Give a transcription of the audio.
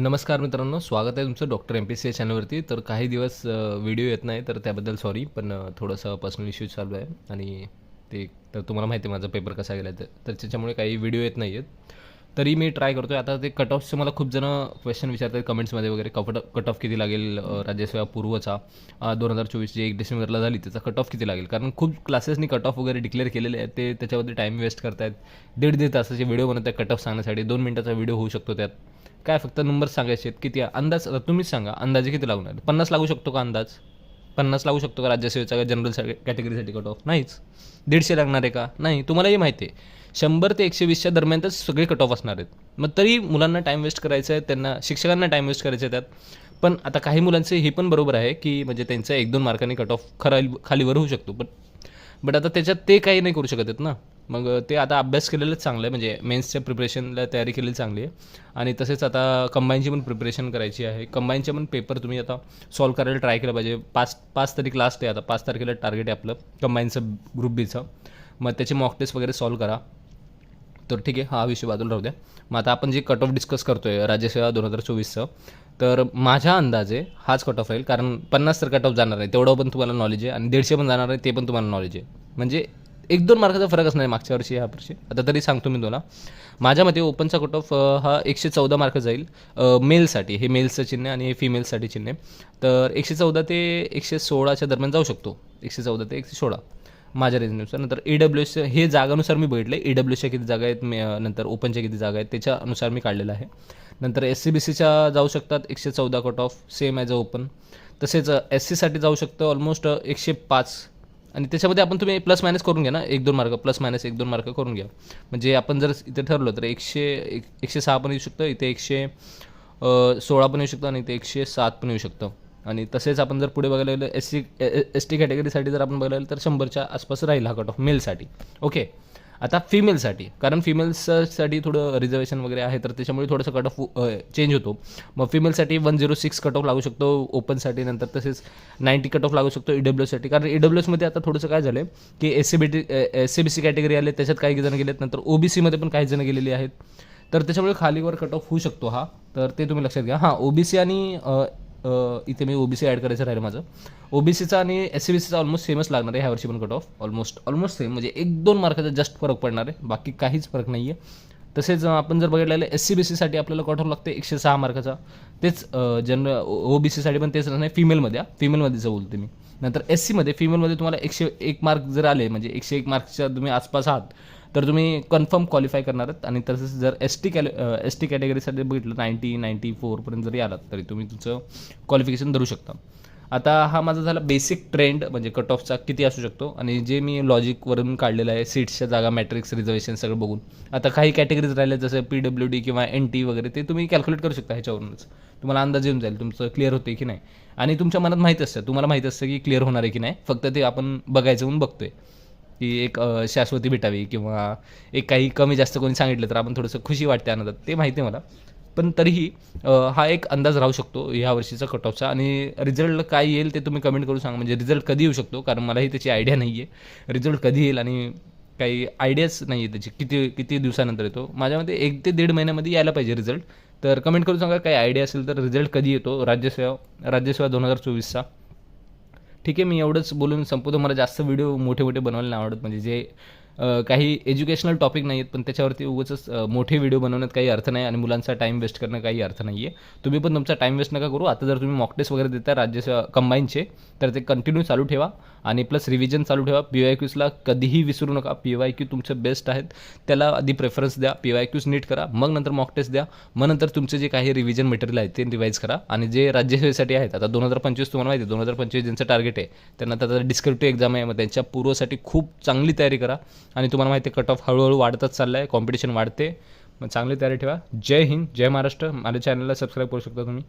नमस्कार मित्रांनो स्वागत आहे तुमचं डॉक्टर एम पी सी या चॅनलवरती तर काही दिवस व्हिडिओ येत नाही तर त्याबद्दल सॉरी पण थोडंसं पर्सनल इश्यू चालू आहे. आणि ते तर तुम्हाला माहिती आहे माझा पेपर कसा गेला आहे तर त्याच्यामुळे काही व्हिडिओ येत नाही आहेत तरी मी ट्राय करतो आहे आता ते कट ऑफचे मला खूप जणं क्वेश्चन विचारतात कमेंट्समध्ये वगैरे. कट कट ऑफ किती लागेल राज्यसेवा पूर्वचा? दोन हजार चोवीस जे एक डिसेंबरला झाली त्याचा कट ऑफ किती लागेल? कारण खूप क्लासेसनी कट ऑफ वगैरे डिक्लेअर केलेले आहेत. ते त्याच्यावरती टाईम वेस्ट करतायत. दीड दीड तासाचे व्हिडिओ बनवत आहेत कट ऑफ सांगण्यासाठी. दोन मिनटाचा व्हिडिओ होऊ शकतो त्यात. काय फक्त नंबर सांगायचे आहेत? किती अंदाज? आता तुम्हीच सांगा अंदाजे किती लागणार पन्नास लागू शकतो का अंदाज? पन्नास लागू शकतो का राज्यसेवेचा का जनरल कॅटेगरीसाठी कट ऑफ नाहीच. दीडशे लागणार आहे का? नाही. तुम्हालाही माहिती आहे. शंभर ते एकशे वीसच्या दरम्यानच सगळे कट ऑफ असणार आहेत. मग तरी मुलांना टाईम वेस्ट करायचा आहे त्यांना शिक्षकांना टाईम वेस्ट करायचं आहे त्यात. पण आता काही मुलांचे हे पण बरोबर आहे की म्हणजे त्यांचा एक दोन मार्कांनी कट ऑफ खरा खालीवर होऊ शकतो. बट बट आता त्याच्यात ते काही नाही करू शकत आहेत ना. मग ते आता अभ्यास केलेलंच चांगलं आहे. म्हणजे मेन्सच्या प्रिपरेशनला तयारी केलेली चांगली आहे. आणि तसेच आता कंबाईनची पण प्रिपरेशन करायची आहे. कंबाईनचे पण पेपर तुम्ही आता सॉल्व करायला ट्राय केलं पाहिजे. पाच पाच तारीख लास्ट आहे आता. पाच तारखेला टार्गेट आहे आपलं. कंबाईनचं ग्रुप बीचं मग त्याचे मॉक टेस्ट वगैरे सॉल्व करा. तर ठीक आहे. हा विषय बाजूला राहू द्या. मग आता आपण जे कट ऑफ डिस्कस आहे राज्यसेवा दोन हजार चोवीसचं तर माझ्या अंदाजे हाच कट ऑफ राहील. कारण पन्नास तर कट ऑफ जाणार आहे. तेवढं पण तुम्हाला नॉलेज आहे. आणि दीडशे पण जाणार आहे. ते पण तुम्हाला नॉलेज आहे. म्हणजे एक दोन मार्काचा फरक असणार आहे मागच्या वर्षी ह्या वर्षी. आता तरी सांगतो मी तुला. माझ्या मते ओपनचा कट ऑफ हा एकशे चौदा मार्क जाईल मेलसाठी. हे मेल्सचं चिन्ह आणि हे फिमेल्ससाठी चिन्ह आहे. तर एकशे चौदा ते एकशे सोळाच्या दरम्यान जाऊ शकतो. एकशे चौदा ते एकशे सोळा माझ्या रेंजनुसार नंतर ई डब्ल्यू एस हे जागानुसार मी बघितलं ई डब्ल्यू एसच्या किती जागा आहेत मे नंतर ओपनच्या किती जागा आहेत त्याच्यानुसार मी काढलेलं आहे. नंतर एस सी बी सीच्या जाऊ शकतात एकशे चौदा cut off same as a open तसेच एस सीसाठी जाऊ शकतं ऑलमोस्ट एकशे पाच. आणि त्याच्यामध्ये आपण तुम्ही प्लस मायनस करून घ्या ना. एक दोन मार्क प्लस मायनस एक दोन मार्क करून घ्या. म्हणजे आपण जर इथे ठरलं तर एकशे एक एकशे सहा पण येऊ शकतं इथे एकशे सोळा पण येऊ शकतं आणि इथे एकशे सात पण येऊ शकतं. आणि तसेच आपण जर पुढे बघायला गेलं एस सी एस टी कॅटेगरीसाठी जर आपण बघायला गेलं तर शंभरच्या आसपास राहील हा कट ऑफ मेलसाठी ओके आता फिमेलसाठी कारण फिमेल्ससाठी थोडं रिझर्वेशन वगैरे आहे तर त्याच्यामुळे थोडंसं कट ऑफ चेंज होतो. मग फिमेलसाठी one zero six cut off लागू शकतो ओपनसाठी नंतर तसेच नाईन्टी कट ऑफ लागू शकतो ई डब्ल्यूसाठी कारण ई डब्ल्यूएसमध्ये आता थोडंसं काय झालं की S C B T S C B C category आले त्याच्यात काही जण गेलेत नंतर ओ बी सीमध्ये पण काही जण गेलेली आहेत. तर त्याच्यामुळे खालीवर कट ऑफ होऊ शकतो हा. तर ते तुम्ही लक्षात घ्या. हां ओ बी सी आणि इथे मी ओ बी सी ॲड करायचं राहिलं माझं. ओ बी सीचा आणि एस सी बी सीचा ऑलमोस्ट सेमच लागणार आहे ह्या वर्षी पण cut off almost almost same म्हणजे एक दोन मार्काचा जस्ट फरक पडणार आहे. बाकी काहीच फरक नाही आहे तसेच आपण जर बघितलेलं एस सी बी सीसाठी आपल्याला कट ऑफ लागते एकशे सहा मार्काचा तेच जनरल ओ बी सीसाठी पण तेच नाही फिमेलमध्ये फिमेलमध्येच बोलते मी. नंतर एस सीमध्ये फिमेलमध्ये तुम्हाला एकशे एक मार्क जर आले म्हणजे एकशे एक मार्क्सच्या तुम्ही आसपास आहात तर तुम्ही कन्फर्म क्वालिफाय करणार आहात. आणि तसंच जर एस टी कॅले एस टी कॅटेगरीसाठी बघितलं नाईन्टी नाईन्टी फोरपर्यंत जरी आलात तरी तुम्ही तुमचं क्वालिफिकेशन धरू शकता. आता हा माझा झाला बेसिक ट्रेंड म्हणजे कट ऑफचा किती असू शकतो? आणि जे मी लॉजिकवरून काढलेलं आहे सीट्सच्या जागा मॅट्रिक्स रिझर्वेशन सगळं बघून. आता काही कॅटेगरीज राहिले जसं पी डब्ल्यू डी किंवा एन टी वगैरे ते तुम्ही कॅल्क्युलेट करू शकता ह्याच्यावरूनच. तुम्हाला अंदाज येऊन जाईल तुमचं क्लिअर होते की नाही. आणि तुमच्या मनात माहीत असतं तुम्हाला माहीत असतं की क्लिअर होणार आहे की नाही. फक्त ते आपण बघायचं म्हणून बघतोय. की एक शाश्वती भेटावी किंवा एक काही कमी जास्त कोणी सांगितलं तर आपण थोडंसं खुशी वाटते आनंदात. ते माहिती आहे मला. पण तरीही हा एक अंदाज राहू शकतो ह्या वर्षीचा कट ऑफचा आणि रिझल्ट काय येईल ते तुम्ही कमेंट करून सांगा. म्हणजे रिझल्ट कधी येऊ शकतो? कारण मलाही त्याची आयडिया नाही आहे रिझल्ट कधी येईल आणि काही आयडियाच नाही आहे त्याची. किती किती दिवसानंतर येतो? माझ्यामध्ये एक ते दीड महिन्यामध्ये यायला पाहिजे रिझल्ट तर कमेंट करून सांगा काही आयडिया असेल तर रिझल्ट कधी येतो? राज्यसेवा राज्यसेवा दोन हजार चोवीसचा. ठीक आहे मी एवढंच बोलून संपवतो. मला जास्त व्हिडिओ मोठे मोठे बनवायला नाही आवडत. म्हणजे जे काही एज्युकेशनल टॉपिक नाही आहेत पण त्याच्यावरती उगाच मोठे व्हिडिओ बनवण्यात काही अर्थ नाही आणि मुलांचा टाईम वेस्ट करणं काही अर्थ नाही आहे तुम्ही पण तुमचा टाईम वेस्ट नका करू. आता जर तुम्ही मॉक टेस्ट वगैरे देता राज्य कंबाईनचे तर ते कंटिन्यू चालू ठेवा आणि प्लस रिव्हिजन चालू ठेवा. पी वाय क्यूजला कधीही विसरू नका. पी वाय क्यू तुमचे बेस्ट आहेत. त्याला आधी प्रेफरन्स द्या. पी वाय क्यूज नीट करा. मग नंतर मॉक टेस्ट द्या. मग नंतर तुमचे जे काही रिव्हिजन मटेरियल आहे ते रिवाईज करा आणि जे राज्यसेवेसाठी आहेत आता दोन हजार पंचवीस तुम्हाला माहिती आहे दोन हजार पंचवीस ज्यांचं टार्गेट आहे त्यांना आता डिस्क्रिप्टिव्ह एक्झाम आहे मग त्यांच्या पूर्वसाठी खूप चांगली तयारी करा. आणि तुम्हाला माहिती आहे कट ऑफ हळूहळू वाढतच चाललं आहे कॉम्पिटिशन वाढते. मग चांगली तयारी ठेवा. जय हिंद जय महाराष्ट्र. माझ्या चॅनलला सबस्क्राईब करू शकता तुम्ही.